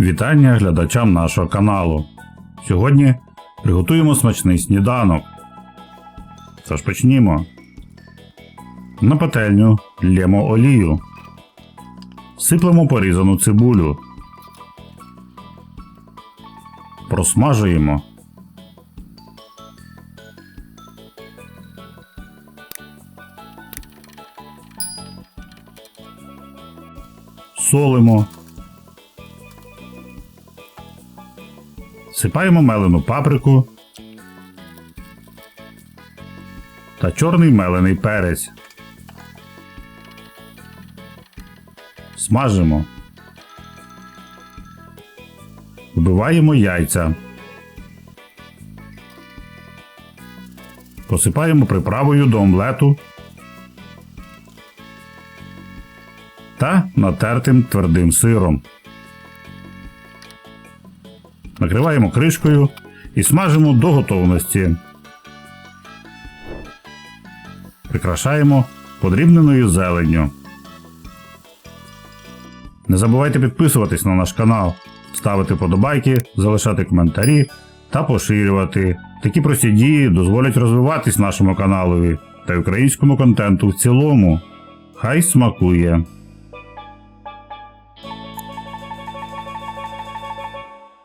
Вітання глядачам нашого каналу. Сьогодні приготуємо смачний сніданок. Тож почнімо. На пательню лємо олію. Сиплемо порізану цибулю. Просмажуємо. Солимо. Сипаємо мелену паприку та чорний мелений перець. Смажимо. Вбиваємо яйця. Посипаємо приправою до омлету та натертим твердим сиром. Накриваємо кришкою і смажимо до готовності. Прикрашаємо подрібненою зеленню. Не забувайте підписуватись на наш канал, ставити подобайки, залишати коментарі та поширювати. Такі прості дії дозволять розвиватись нашому каналові та українському контенту в цілому. Хай смакує!